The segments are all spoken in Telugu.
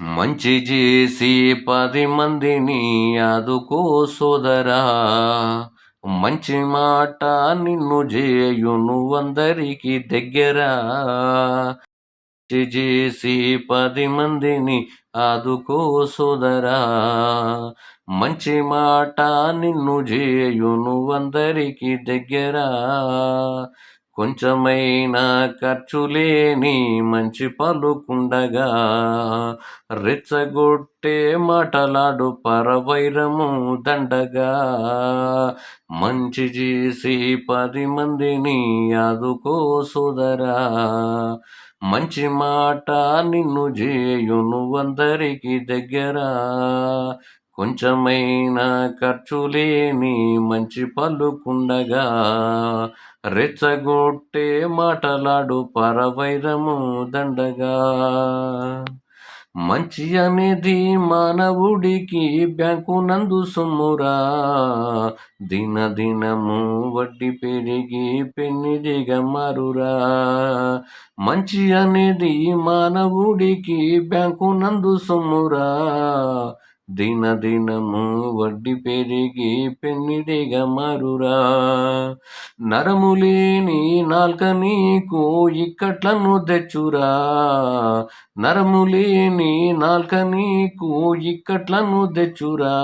మంచి చేసి పది మందిని ఆదుకో సోదరా. మంచి మాట నిన్ను చేయును అందరికి దగ్గర. మంచి చేసి పది మందిని ఆదుకో సోదరా. మంచి మాట నిన్ను చేయును అందరికి దగ్గర. కొంచెమైనా ఖర్చు లేని మంచి పలుకుండగా రెచ్చగొట్టే మాటలాడు పరవైరము దండగా. మంచి చేసి పది మందిని ఆదుకో సోదరా. మంచి మాట నిన్ను చేయును అందరికి దగ్గర. కొంచెమైనా ఖర్చు లేని మంచి పలుకుండగా రెచ్చగొట్టే మాటలాడు పరవైరము దండగా. మంచి అనేది మానవుడికి బ్యాంకు నందు సొమ్మురా. దినదినము వడ్డీ పెరిగి పెన్నిదిగా మారురా. మంచి అనేది మానవుడికి బ్యాంకు నందు సొమ్మురా. దిన దినము వడ్డి పెరిగి పెన్నిడిగా మారురా. నరములేని నాల్క నీకు ఇక్కట్లను తెచ్చురా. నరములేని నాల్క నీకు ఇక్కట్లను తెచ్చురా.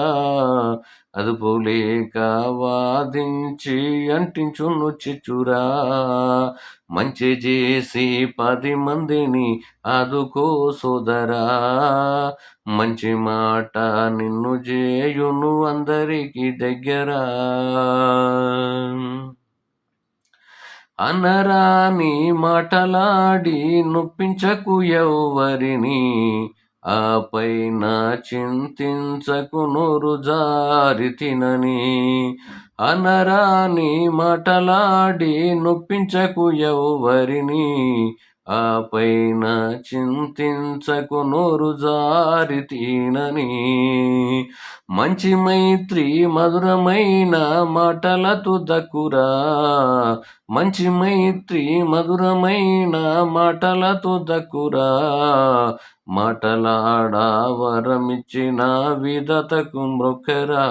అదుపులేక వాదించి అంటించును చిచ్చురా. మంచి చేసి పది మందిని అదుకో సోదరా. మంచి మాట నిన్ను చేయును అందరికి దగ్గర. అనరాని మాటలాడి నొప్పించకు ఎవ్వరిని. ఆపైన చింతించకునురు చింతించకు నోరు జారి తినని అనరాని మాటలాడి నొప్పించకు ఎవ్వరిని. ఆపైన చింతించకునురు చింతించకు నోరు జారి తినని మంచి మైత్రి మధురమైన మాటలతో దక్కురా. మంచి మైత్రి మధురమైన మాటలతో దక్కురా. మాటలాడా వరమిచ్చిన విధతకు మొక్కరా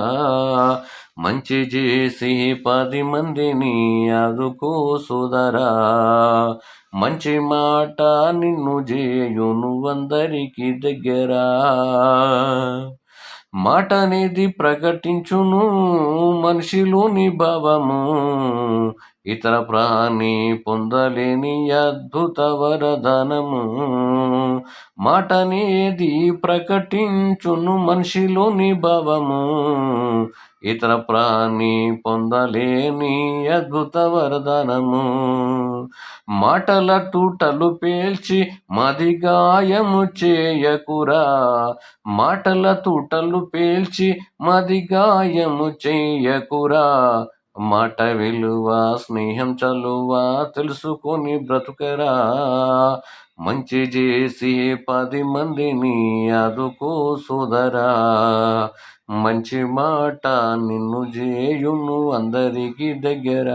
మంచి చేసి పది మందిని అదుకో సుదరా మంచి మాట నిన్ను చేయును అందరికి దగ్గరా. మాట అనేది ప్రకటించును మనిషిలోని భావము. ఇతర ప్రాణి పొందలేని అద్భుత వరదనము. మాట అనేది ప్రకటించును మనిషిలోని భావము. ఇతర ప్రాణి పొందలేని అద్భుత వరదనము. మాటల టూటలు పేల్చి మది గాయము చేయకురా. మాటల తూటలు పేల్చి మది గాయము చేయకురా. మాట విలువ స్నేహం చలువ తెలుసుకొని బ్రతుకరా. మంచి చేసి పది మందిని అదుకో సోదరా. మంచి మాట నిన్ను చేయును అందరికీ దగ్గర.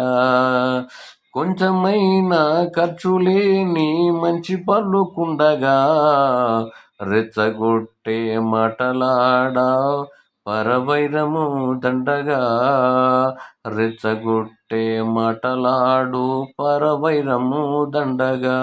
కొంచెమైనా ఖర్చు లేని మంచి పలుకుండగా రెచ్చగొట్టే మాటలాడా పరవైరము దండగా రెచ్చగొట్టే మాటలాడు పరవైరము దండగా.